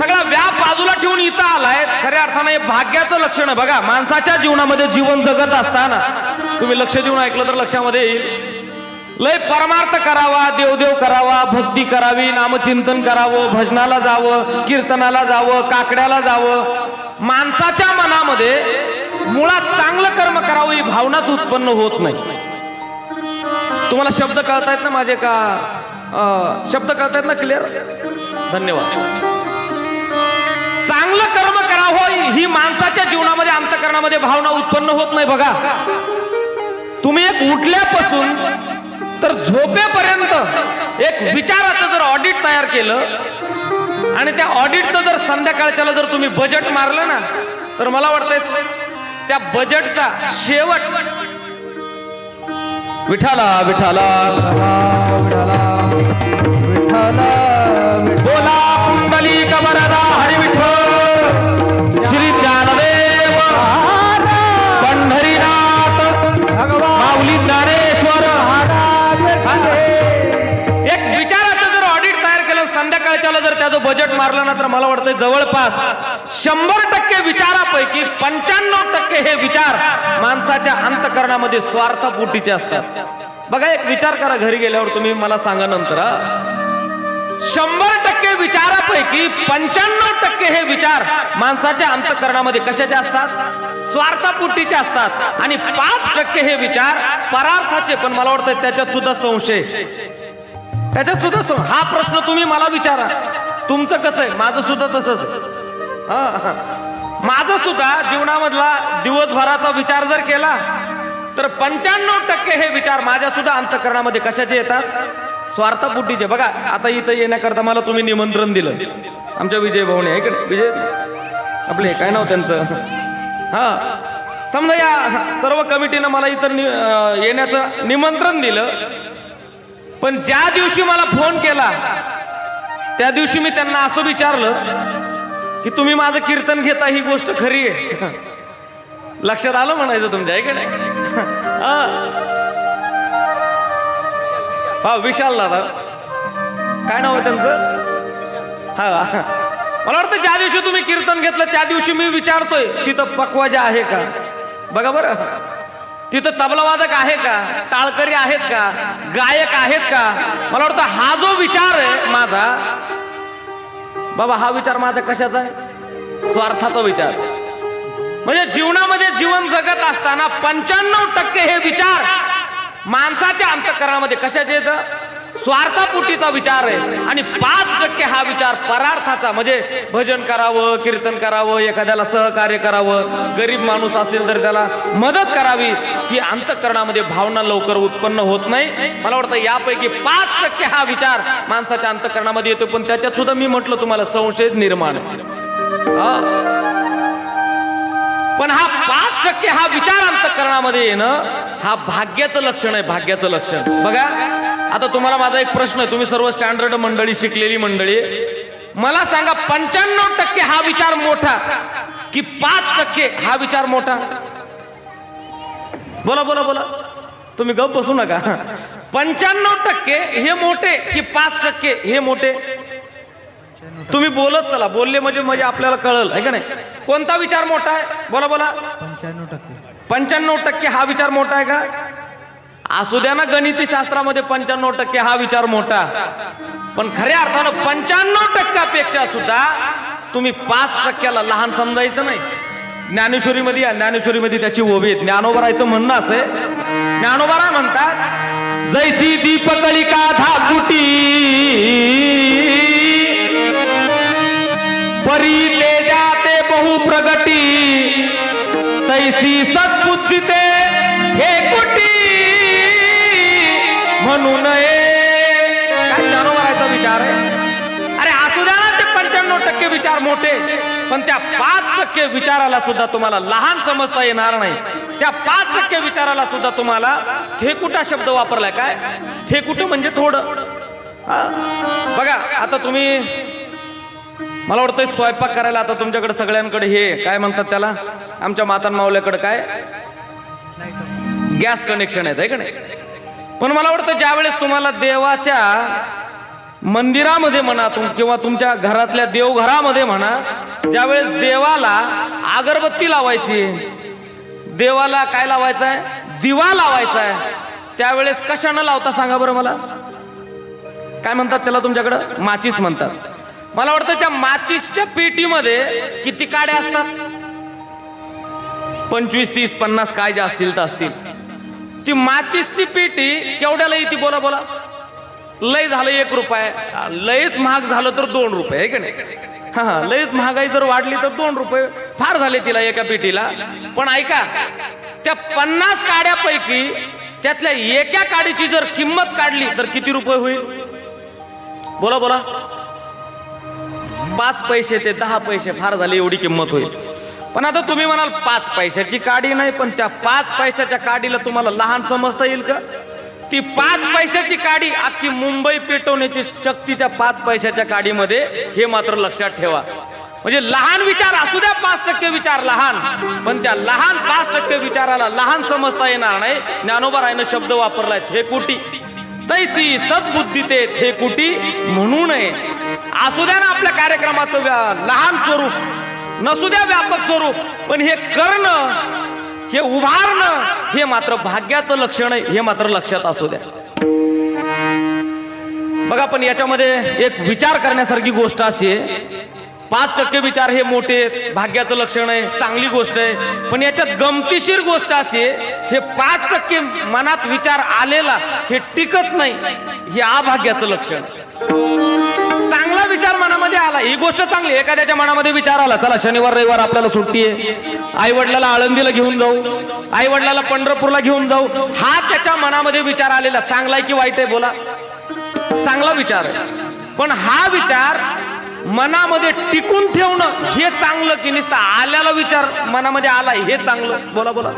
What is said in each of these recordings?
सगळा व्याप बाजूला ठेवून इथं आलाय. खऱ्या अर्थानं हे भाग्याचं लक्षण आहे. बघा माणसाच्या जीवनामध्ये जीवन जगत असताना तुम्ही लक्ष देऊन ऐकलं तर लक्षामध्ये येईल. लय परमार्थ करावा देवदेव करावा भक्ती करावी नामचिंतन करावं भजनाला जावं कीर्तनाला जावं काकड्याला जावं. माणसाच्या मनामध्ये मुळात चांगलं कर्म करावं ही भावनाच उत्पन्न होत नाही. तुम्हाला शब्द कळतायत ना माझे का? शब्द कळतायत ना क्लिअर धन्यवाद. चांगलं कर्म करावं हो, ही माणसाच्या जीवनामध्ये अंतकरणामध्ये भावना उत्पन्न होत नाही बघा. तुम्ही एक उठल्यापासून तर झोपेपर्यंत एक विचाराचं जर ऑडिट तयार केलं आणि त्या ऑडिटचं जर संध्याकाळच्याला जर तुम्ही बजेट मारलं ना तर मला वाटतंय त्या बजेटचा शेवट विठाला विठाला बोला कुंडली कमरदा याच्याला जर त्याचं बजेट मारलं ना तर मला वाटतं जवळपास शंभर टक्के विचारापैकी पंच्याण्णव टक्के हे विचार माणसाच्या अंतकरणामध्ये स्वार्थपोटीचे असतात. बघा एक विचार करा घरी गेल्यावर तुम्ही मला सांगा नंतर शंभर टक्के विचारापैकी पंच्याण्णव टक्के हे विचार माणसाच्या अंतकरणामध्ये कशाचे असतात? स्वार्थापुटीचे असतात. आणि पाच टक्के हे विचार परार्थाचे पण मला वाटतं त्याच्यात सुद्धा संशय. त्याच्यात सुद्धा हा प्रश्न तुम्ही मला विचारा. तुमचं कसं आहे? माझं सुद्धा तसंच माझं सुद्धा जीवनामधला दिवसभराचा विचार जर केला तर पंच्याण्णव टक्के हे विचार माझ्या सुद्धा अंतकरणामध्ये कशाचे येतात? स्वार्थपुटीचे बघा आता इथं येण्याकरता मला तुम्ही निमंत्रण दिलं. आमच्या विजय भाऊने आहे का विजय? आपले काय नाव त्यांचं? हा. समजा या सर्व कमिटीनं मला इथं नि- येण्याचं निमंत्रण दिलं. पण ज्या दिवशी मला फोन केला त्या दिवशी मी त्यांना असं विचारलं की तुम्ही माझं कीर्तन घेता ही गोष्ट खरी आहे. लक्षात आलं म्हणायचं तुमच्या ऐकडे हा. विशाल दादा. काय नाव आहे त्यांचं? हा. मला वाटतं ज्या दिवशी तुम्ही कीर्तन घेतलं त्या दिवशी मी विचारतोय तिथं पकवाजा आहे का? बघा बरं. तिथं तबलावादक आहे का? टाळकरी आहेत का? गायक आहेत का? मला वाटतं हा जो विचार आहे माझा बाबा हा विचार माझा कशाचा आहे? स्वार्थाचा विचार. म्हणजे जीवनामध्ये जीवन जगत असताना पंच्याण्णव टक्के हे विचार माणसाच्या अंतकरणामध्ये कशाचे येतं? स्वार्थापुटीचा विचार आहे. आणि पाच टक्के हा विचार परार्थाचा म्हणजे भजन करावं कीर्तन करावं एखाद्याला सहकार्य करावं गरीब माणूस असेल तर त्याला मदत करावी ही अंतकरणामध्ये भावना लवकर उत्पन्न होत नाही. मला वाटतं यापैकी पाच टक्के हा विचार माणसाच्या अंतकरणामध्ये येतो पण त्याच्यात सुद्धा मी म्हटलं तुम्हाला संशय निर्माण पण हा पाच टक्के हा विचार अंतकरणामध्ये येणं हा भाग्याचं लक्षण आहे भाग्याचं लक्षण. बघा आता तुम्हाला माझा एक प्रश्न आहे. तुम्ही सर्व स्टँडर्ड मंडळी शिकलेली मंडळी मला सांगा पंच्याण्णव टक्के हा विचार मोठा की पाच टक्के हा विचार मोठा? बोला बोला बोला. तुम्ही गप बसू नका. पंच्याण्णव टक्के हे मोठे की पाच टक्के हे मोठे? तुम्ही बोलत चला. बोलले म्हणजे म्हणजे आपल्याला कळल आहे का नाही? कोणता विचार मोठा आहे? बोला बोला. पंच्याण्णव टक्के. पंच्याण्णव टक्के हा विचार मोठा आहे का? असू द्या ना गणिती शास्त्रामध्ये पंच्याण्णव टक्के हा विचार मोठा. पण खऱ्या अर्थानं पंच्याण्णव टक्क्यापेक्षा सुद्धा तुम्ही पाच टक्क्याला लहान समजायचं नाही. ज्ञानेश्वरीमध्ये या ज्ञानेश्वरीमध्ये त्याची ओवी आहे ज्ञानोबरायचं म्हणणं असे आहे. ज्ञानोबरा म्हणतात जैसी दीपकलिका धाकुटी परी ते जाते बहु प्रगती तैसी सत्बुद्धी ते हे कुटी म्हणू नये. काय विचार आहे? अरे असू द्या ना ते पंच्याण्णव टक्के विचार मोठे. पण त्या पाच टक्के विचाराला सुद्धा तुम्हाला लहान समजता येणार नाही. त्या पाच टक्के विचाराला सुद्धा तुम्हाला ठेकुटा शब्द वापरलाय काय? ठेकुट म्हणजे थोडं? बघा आता तुम्ही मला वाटतं स्वयंपाक करायला आता तुमच्याकडे सगळ्यांकडे हे काय म्हणतात त्याला? आमच्या मातान मावल्याकडे काय? गॅस कनेक्शन आहे का नाही? पण मला वाटतं ज्या वेळेस तुम्हाला देवाच्या मंदिरामध्ये म्हणा तुम किंवा तुमच्या घरातल्या देवघरामध्ये म्हणा ज्यावेळेस देवाला अगरबत्ती लावायची देवाला काय लावायचं आहे दिवा लावायचा आहे त्यावेळेस कशानं लावता सांगा बरं मला? काय म्हणतात त्याला तुमच्याकडं? माचीस म्हणतात. मला वाटतं त्या माचीसच्या पेटीमध्ये किती काड्या असतात? पंचवीस तीस पन्नास काय ज्या असतील तर असतील. ती माचीसची पेटी केवढ्याला येते बोला बोला? लय झालं एक रुपये. लयच महाग झालं तर दोन रुपये आहे का नाही? हा हा लयच महागाई जर वाढली तर दोन रुपये. फार झाले तिला एका पेटीला. पण ऐका त्या पन्नास काड्यापैकी त्यातल्या एका काडीची जर किंमत काढली तर किती रुपये होईल? बोला बोला. पाच पैसे ते दहा पैसे फार झाले एवढी किंमत होईल. पण आता तुम्ही म्हणाल पाच पैशाची काडी नाही पण त्या पाच पैशाच्या काडीला तुम्हाला लहान समजता येईल का? ती पाच पैशाची काडी अख्खी मुंबई पेटवण्याची शक्ती त्या पाच पैशाच्या काडीमध्ये हे मात्र लक्षात ठेवा. म्हणजे लहान विचार असू द्या पाच टक्के विचार लहान पण त्या लहान पाच टक्के विचाराला लहान समजता येणार नाही. ज्ञानोबा रायनं शब्द वापरलाय हे कुटी तैसी सद्बुद्धी ते थे कुटी म्हणू नये. असू द्या ना आपल्या कार्यक्रमाचं व्या- लहान स्वरूप. नसू द्या व्यापक स्वरूप पण हे करणं हे उभारणं हे मात्र भाग्याचं लक्षण आहे हे मात्र लक्षात असू द्या. बघा पण याच्यामध्ये एक विचार करण्यासारखी गोष्ट अशी आहे. पाच टक्के विचार हे मोठे आहेत, भाग्याचं लक्षण आहे चांगली गोष्ट आहे. पण याच्यात गमतीशीर गोष्ट अशी आहे हे पाच टक्के मनात विचार आलेला हे टिकत नाही हे अभाग्याचं लक्षण. चांगला विचार मनामध्ये आला. ही गोष्ट चांगली एखाद्याच्या मनामध्ये विचार आला चला शनिवार रविवार आपल्याला सुट्टी आहे. आई वडिलाला आळंदीला घेऊन जाऊ. आई वडिलाला पंढरपूरला घेऊन जाऊ. हा त्याच्या मनामध्ये विचार आलेला. चांगला आहे की वाईट आहे बोला. चांगला विचार. आहे पण हा विचार मनामध्ये टिकून ठेवणं हे चांगलं की नुसतं आल्याला विचार मनामध्ये आलाय हे चांगलं. बोला बोला.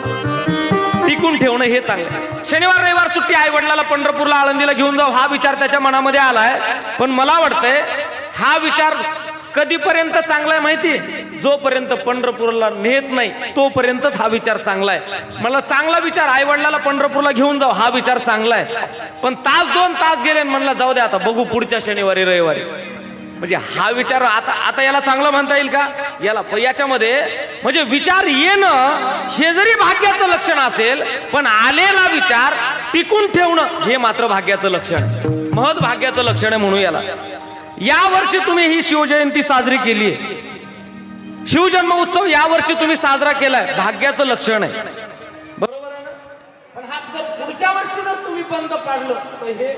टिकून ठेवणं हे चांगलं. शनिवार रविवार सुट्टी आई वडिलाला पंढरपूरला आळंदीला घेऊन जाऊ. हा विचार त्याच्या मनामध्ये आलाय. पण मला वाटतंय हा विचार कधीपर्यंत चांगला आहे माहिती? जोपर्यंत पंढरपूरला नेत नाही तोपर्यंतच हा विचार चांगला आहे. मला चांगला विचार आई वडिलाला पंढरपूरला घेऊन जाऊ हा विचार चांगला आहे. पण तास दोन तास गेले आणि म्हणलं जाऊ दे आता बघू पुढच्या शनिवारी रविवारी. म्हणजे हा विचार आता आता याला चांगलं म्हणता येईल का? याला प- याच्यामध्ये म्हणजे विचार येणं हे जरी भाग्याचं लक्षण असेल पण आलेला विचार टिकून ठेवणं हे मात्र भाग्याचं लक्षण. आहे. भाग्याचं लक्षण आहे म्हणून याला. या वर्षी तुम्ही ही शिवजयंती साजरी केली आहे. शिवजन्म उत्सव या वर्षी तुम्ही साजरा केलाय. भाग्याचं लक्षण आहे. बरोबर आहे ना? पण हा जर पुढच्या वर्षी जर तुम्ही बंद पाडलं तर हे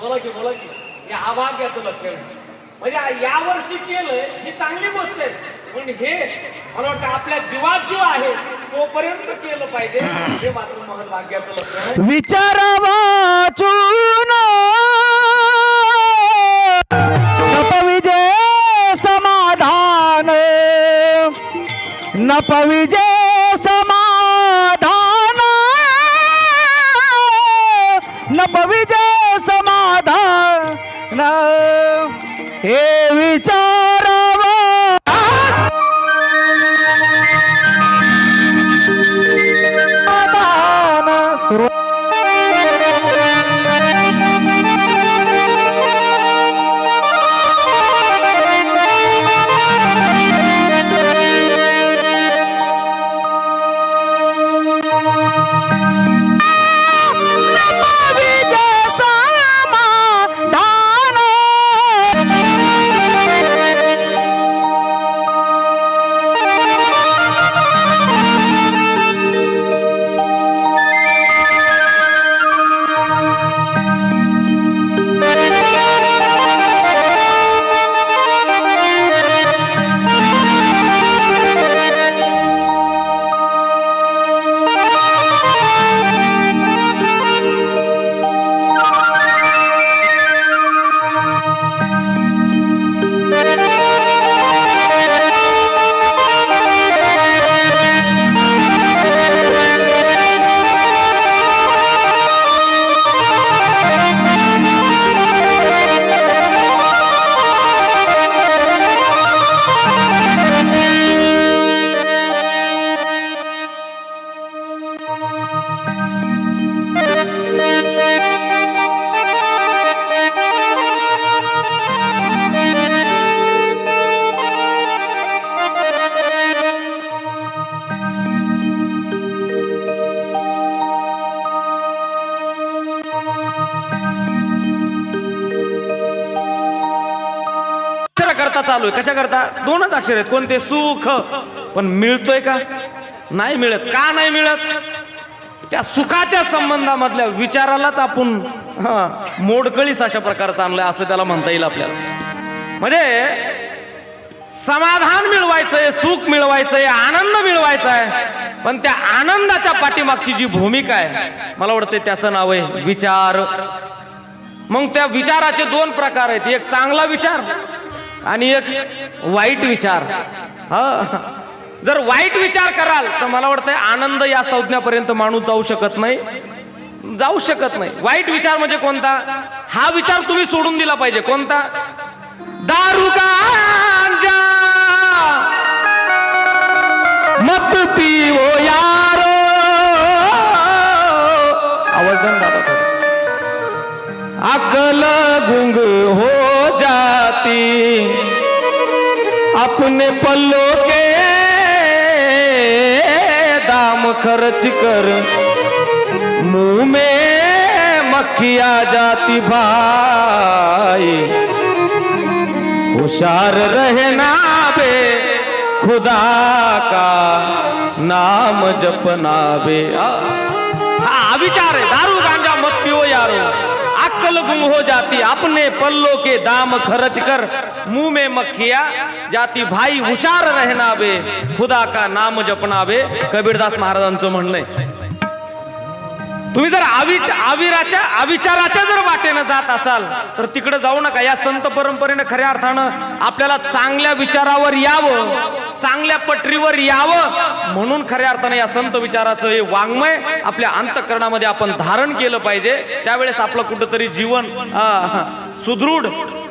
बोला की बोला की हे अभाग्याचं लक्षण आहे. म्हणजे या वर्षी केलंय ही चांगली गोष्ट आहे. पण हे मला वाटतं आपल्या जीवात जीव आहे तोपर्यंत केलं पाहिजे. हे मात्र लक्षण नपविजय समाधान। नपविजय समाधान। हे विचार करता चालू आहे. कशा करता? दोनच अक्षर आहेत. कोणते? सुख. पण मिळतोय का? नाही मिळत. का नाही मिळत? त्या सुखाच्या संबंधामधल्या विचारालाच आपण मोडकळीस मोडकळीच अशा प्रकारचं आणलंय असं त्याला म्हणता येईल आपल्याला. म्हणजे समाधान मिळवायचंय सुख मिळवायचंय आनंद मिळवायचा आहे पण त्या आनंदाच्या पाठीमागची जी भूमिका आहे मला वाटते त्याचं नाव आहे विचार. मग त्या विचाराचे दोन प्रकार आहेत. एक चांगला विचार आणि एक वाईट विचार. जर वाईट विचार कराल तर मला वाटतंय आनंद या संज्ञापर्यंत माणूस जाऊ शकत नाही. जाऊ शकत नाही. वाईट विचार म्हणजे कोणता? हा विचार तुम्ही सोडून दिला पाहिजे. कोणता? दारू गांजा मत पिवो यारो. आवाज बंद दादा अकल गुंग हो जाती. अपने पल्लों के दाम खर्च कर। मुंह में मक्खिया जाती भाई। होशार रहना बे खुदा का नाम जपना बे। हा विचार है दारू गांजा मत पियो यारो। अक्ल गुम हो जाती अपने पल्लों के दाम खर्च कर मुंह में मक्खिया जाती। भाई हुशार रहना बे खुदा का नाम जपना बे। कबीरदास महाराजांचं म्हणणं आहे। तुम्ही जर आविच आविराच्या अविचाराच्या जर वाटेनं जात असाल तर तिकडे जाऊ नका. या संत परंपरेनं खऱ्या अर्थानं आपल्याला चांगल्या विचारावर यावं चांगल्या पटरीवर यावं म्हणून खऱ्या अर्थानं या संत विचाराचं हे वाङ्मय आपल्या अंतकरणामध्ये आपण धारण केलं पाहिजे. त्यावेळेस आपलं कुठंतरी जीवन सुदृढ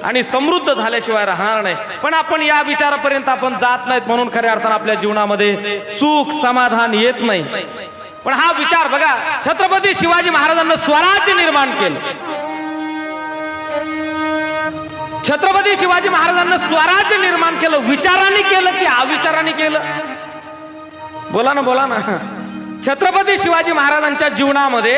आणि समृद्ध झाल्याशिवाय राहणार नाही. पण आपण या विचारापर्यंत आपण जात नाहीत म्हणून खऱ्या अर्थानं आपल्या जीवनामध्ये सुख समाधान येत नाही. पण हा विचार बघा छत्रपती शिवाजी महाराजांना स्वराज्य निर्माण केलं. छत्रपती शिवाजी महाराजांना स्वराज्य निर्माण केलं विचाराने केलं की अविचाराने केलं? बोला ना बोला ना. छत्रपती शिवाजी महाराजांच्या जीवनामध्ये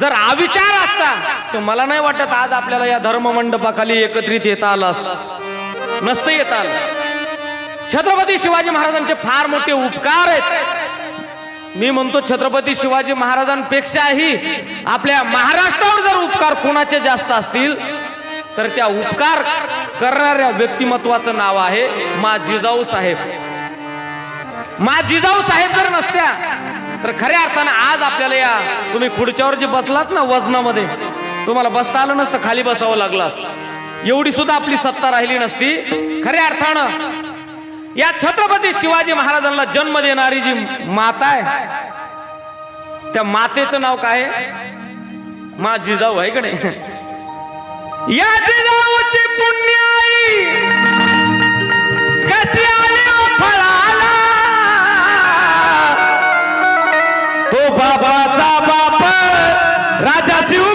जर अविचार असता तर मला नाही वाटत आज आपल्याला या धर्म मंडपाखाली एकत्रित येता आलं असत. नसतं येता आलं. छत्रपती शिवाजी महाराजांचे फार मोठे उपकार आहेत. मी म्हणतो छत्रपती शिवाजी महाराजांपेक्षाही आपल्या महाराष्ट्रावर जर उपकार कोणाचे जास्त असतील तर त्या उपकार करणाऱ्या व्यक्तिमत्वाचं नाव आहे मा जिजाऊ साहेब. मा जिजाऊ साहेब जर नसत्या तर खऱ्या अर्थानं आज आपल्याला या तुम्ही खुर्च्यावर जे बसलात ना वजनामध्ये तुम्हाला बसता आलं नसतं खाली बसावं लागलं असतं. एवढी सुद्धा आपली सत्ता राहिली नसती. खऱ्या अर्थानं या छत्रपती शिवाजी महाराजांना जन्म देणारी जी माता आहे त्या मातेचं नाव काय आहे? मा जिजाऊ आहे का नाही? या जिजाऊची पुण्याई कशी आली हो फळाला? तो बाबाचा बाप राजा शिव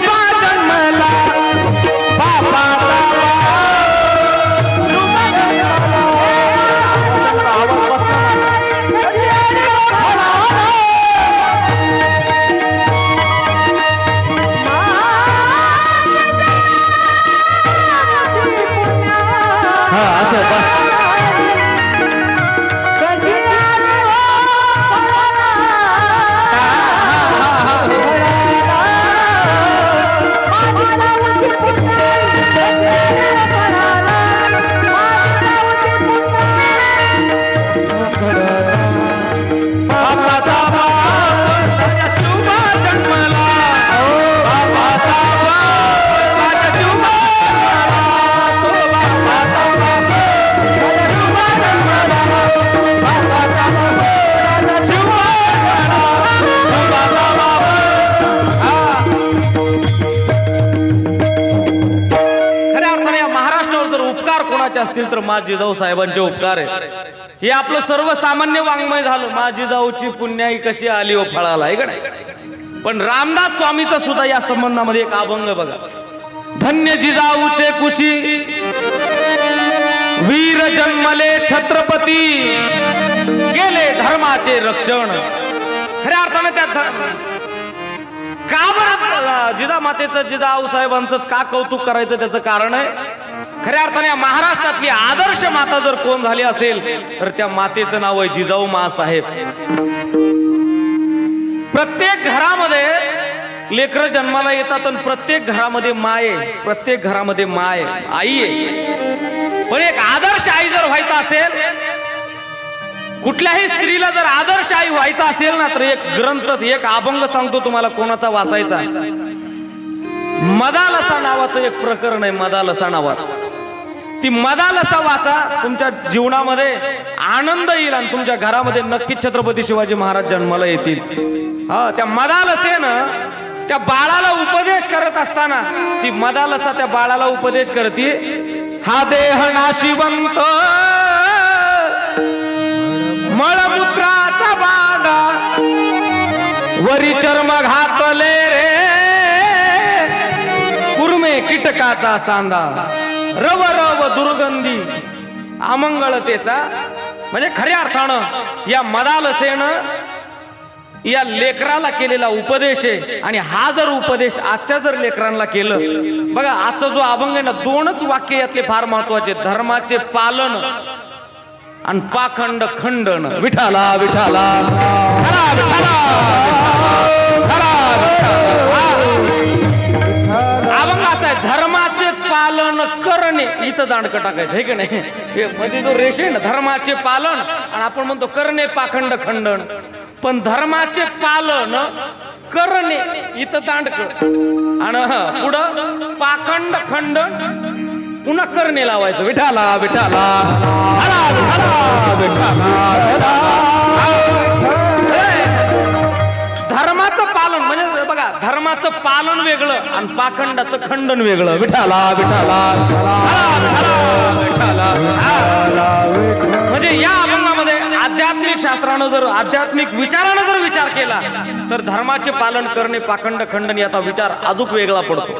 मा जिजाऊ साहेबांचे उपकार आहेत. हे आपलं सर्वसामान्य वाङ्मय झालं. मा जिजाऊची पुण्याई कशी आली व फळाला आहे का पण रामदास स्वामीचा सुद्धा या संबंधामध्ये एक अभंग बघा. धन्य जिजाऊचे कुशी वीर जन्मले छत्रपती गेले धर्माचे रक्षण. खऱ्या अर्थाने त्या का बरं जिजा मातेचं जिजाऊ साहेबांच का कौतुक करायचं त्याचं कारण आहे? खऱ्या अर्थाने महाराष्ट्रातली आदर्श माता जर कोण झाली असेल तर त्या मातेचं नाव आहे जिजाऊ मासाहेब. प्रत्येक घरामध्ये लेकर जन्माला येतात आणि प्रत्येक घरामध्ये माय प्रत्येक घरामध्ये माय आई आहे. पण एक आदर्श आई जर व्हायचा असेल कुठल्याही स्त्रीला जर आदर्श आई व्हायचा असेल ना तर एक ग्रंथ एक अभंग सांगतो तुम्हाला कोणाचा वाचायचा. मदालसा नावाचं एक प्रकरण आहे मदालसा नावाचं. ती मदालसा वाचा तुमच्या जीवनामध्ये आनंद येईल आणि तुमच्या घरामध्ये नक्कीच छत्रपती शिवाजी महाराज जन्माला येतील. हा त्या मदालसेनं त्या बाळाला उपदेश करत असताना ती मदालसा त्या बाळाला उपदेश करते हा देह नाशिवंत मळमूत्राचा बाधा वरी चर्म घातले रे कुर्मे कीटकाचा सांदा रव रव दुर्गंधी. अमंगळतेचा म्हणजे खऱ्या अर्थानं या मदालसेनं या लेकराला केलेला उपदेश आहे. आणि हा जर उपदेश आजच्या जर लेकरांना केलं बघा आजचा जो अभंग आहे ना दोनच वाक्य यातले फार महत्त्वाचे. धर्माचे पालन आणि पाखंड खंडन. विठाला विठाला करणे इथं दांडक टाकायचं हे की नाही? हे मध्ये जो रेष ना धर्माचे पालन आणि आपण म्हणतो करणे पाखंड खंडन. पण धर्माचे पालन करणे इथं दांडक आणि पुढं पाखंड खंडन पुन्हा करणे लावायचं. विठाला, विठाला. धर्माचं पालन म्हणजे बघा धर्माचं पालन वेगळं आणि पाखंडाचं खंडन वेगळं. विठाला विठाला. म्हणजे या अभंगामध्ये आध्यात्मिक शास्त्रानं जर आध्यात्मिक विचारानं जर विचार केला तर धर्माचे पालन करणे पाखंड खंडन याचा विचार अजूक वेगळा पडतो.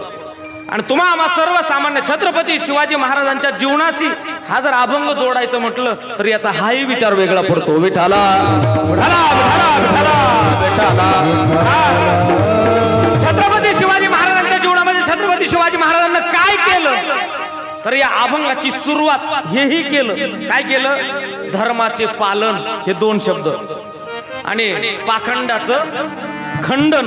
आणि तुम्हा आम्हा सर्वसामान्य छत्रपती शिवाजी महाराजांच्या जीवनाशी हा जर अभंग जोडायचं म्हटलं तर याचा हाही विचार वेगळा पडतो. विठाला छत्रपती शिवाजी महाराजांच्या जीवनामध्ये छत्रपती शिवाजी महाराजांना काय केलं? तर या अभंगाची सुरुवात हेही केलं. काय केलं? धर्माचे पालन हे दोन शब्द. आणि पाखंडाचं खंडन.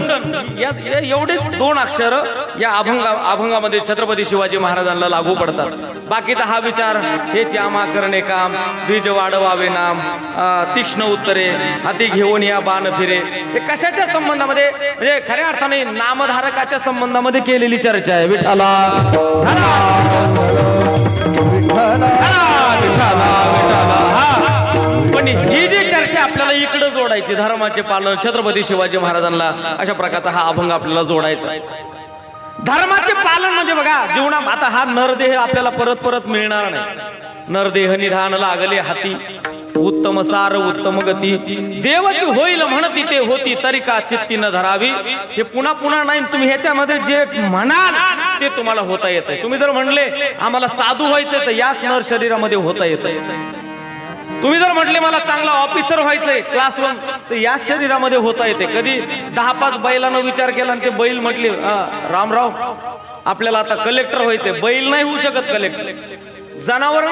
या एवढे दोन अक्षर या अभंगा अभंगामध्ये छत्रपती शिवाजी महाराजांना लागू पडतात. बाकीचा हा विचार हेच यामा करणे काम बीज वाढवावे नाम तीक्ष्ण उत्तरे हाती घेऊन या बाण फिरे. हे कशाच्या संबंधामध्ये? म्हणजे खऱ्या अर्थाने नामधारकाच्या संबंधामध्ये केलेली चर्चा आहे. विठाला पण ही जी चर्चा आपल्याला जोडायची धर्माचे पालन छत्रपती शिवाजी महाराजांना अशा प्रकारचा हा अभंग आपल्याला जोडायचा. धर्माचे पालन म्हणजे बघा जीवनात आता हा नरदेह आपल्याला परत परत मिळणार नाही. नरदेह निधान लागले हाती. उत्तम सार उत्तम गती. देवची होईल म्हणती ते होती तरी का चित्ती न धरावी? हे पुन्हा पुन्हा नाही तुम्ही ह्याच्यामध्ये जे म्हणाल ते तुम्हाला होता येत तुम्ही जर म्हणले आम्हाला साधू व्हायचं तर याच नर शरीरामध्ये होता येत तुम्ही जर म्हटले मला चांगला ऑफिसर व्हायचंय क्लास वन तर याच शरीरामध्ये होता येते. कधी दहा पाच बैलानं विचार केला आणि ते बैल म्हटले रामराव आपल्याला आता कलेक्टर व्हायचंय. बैल नाही होऊ शकत कलेक्टर जनावर नाही